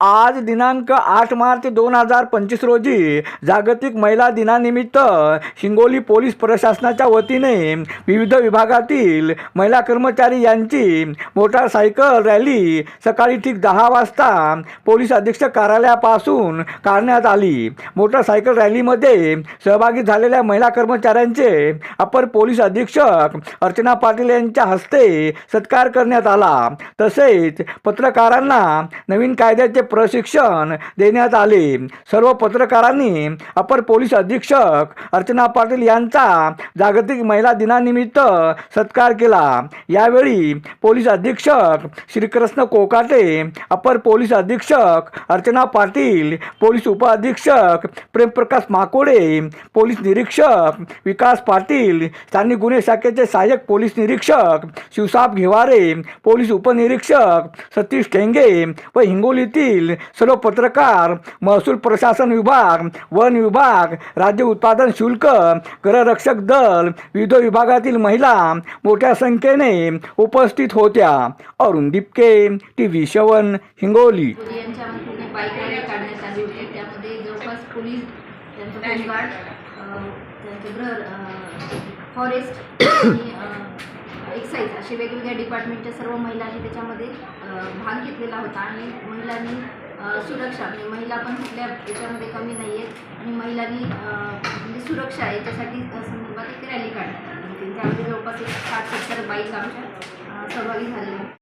आज दिनांक आठ मार्च दोन हजार पंचवीस रोजी जागतिक महिला दिनानिमित्त हिंगोली पोलीस प्रशासनाच्या वतीने विविध विभागातील महिला कर्मचारी यांची मोटारसायकल रॅली सकाळी ठीक दहा वाजता पोलीस अधीक्षक कार्यालयापासून काढण्यात आली. मोटारसायकल रॅलीमध्ये सहभागी झालेल्या महिला कर्मचाऱ्यांचे अपर पोलीस अधीक्षक अर्चना पाटील यांच्या हस्ते सत्कार करण्यात आला. तसेच पत्रकारांना नवीन कायद्याचे प्रशिक्षण देण्यात आले. सर्व पत्रकारांनी अपर पोलीस अधीक्षक अर्चना पाटील यांचा जागतिक महिला दिनानिमित्त सत्कार केला. यावेळी पोलीस अधीक्षक श्रीकृष्ण कोकाटे अपर पोलीस अधीक्षक अर्चना पाटील पोलीस उपअधीक्षक प्रेमप्रकाश माकोडे पोलीस निरीक्षक विकास पाटील स्थानिक गुन्हे शाखेचे सहाय्यक पोलीस निरीक्षक शिवसाब घेवारे पोलीस उपनिरीक्षक सतीश ठेंगे व हिंगोलीतील सर्व पत्रकार महसूल प्रशासन विभाग वन विभाग राज्य उत्पादन शुल्क गृहरक्षक दल विविध विभागातील महिला मोठ्या संख्येने उपस्थित होत्या Arun Dipake T V seven Hingoli forest excise असे वेगवेगळ्या डिपार्टमेंटच्या सर्व महिलांनी त्याच्यामध्ये भाग घेतलेला होता. आणि महिलांनी सुरक्षा म्हणजे महिला पण कुठल्या याच्यामध्ये कमी नाही आहेत आणि महिलांनी म्हणजे सुरक्षा याच्यासाठी संदर्भात एक रॅली काढली. त्यामध्ये जवळपास एक साठ सत्तर बाईक आमच्या सहभागी झालेल्या